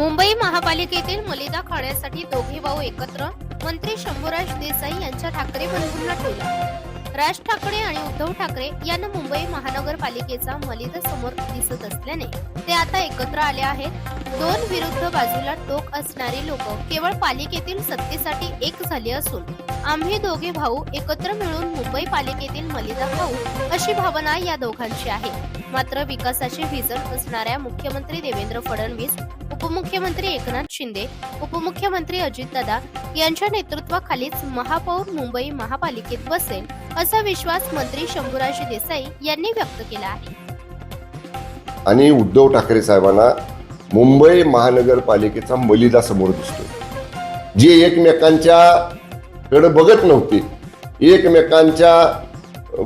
मुंबई महापालिकेतील मलिदा खाण्यासाठी दोघे भाऊ एकत्र मंत्री शंभूराज देसाई यांच्या ठाकरे बंधूंना ठेवला. राज ठाकरे आणि उद्धव ठाकरे यांना मुंबई महानगरपालिकेचा मलिदा समोर दिसत असल्याने ते आता एकत्र आले आहेत. दोन विरुद्ध बाजूला टोक असणारी लोक केवळ पालिकेतील सत्तेसाठी एक झाले असून आम्ही दोघे भाऊ एकत्र मिळून मुंबई पालिकेतील मलिदा खाऊ अशी भावना या दोघांची आहे. मात्र विकासाचे व्हिजन असणाऱ्या मुख्यमंत्री देवेंद्र फडणवीस उपमुख्यमंत्री एकनाथ शिंदे उपमुख्यमंत्री अजितदादा यांच्या नेतृत्वाखालीच महापौर मुंबई महापालिकेत बसेल असा विश्वास मंत्री शंभूराज देसाई यांनी व्यक्त केला आहे. आणि उद्धव ठाकरे साहेबांना मुंबई महानगरपालिकेचा मलिदा समोर दिसतो जे एकमेकांच्या कडे बघत नव्हते एकमेकांच्या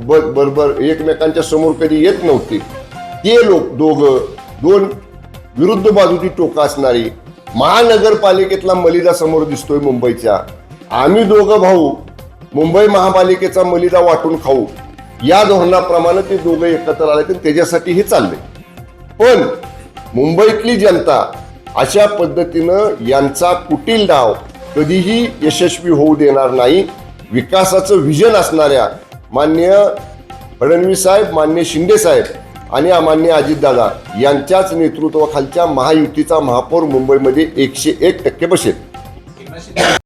बरोबर एकमेकांच्या समोर कधी येत नव्हते ते लोक दोघं दोन विरुद्ध बाजूची टोका असणारी महानगरपालिकेतला मलिदा समोर दिसतोय मुंबईच्या आम्ही दोघं भाऊ मुंबई महापालिकेचा मलिदा वाटून खाऊ. या धोरणाप्रमाणे ते दोघं एकत्र आले तर त्याच्यासाठी हे चाललंय. पण मुंबईतली जनता अशा पद्धतीनं यांचा कुटील डाव कधीही यशस्वी होऊ देणार नाही. विकासाचं विजन असणाऱ्या मान्य फडणवीस साहेब मान्य शिंदे साहेब आणि अमान्य अजितदादा यांच्याच नेतृत्वाखालच्या महायुतीचा महापौर मुंबईमध्ये एकशे एक टक्के बसेल.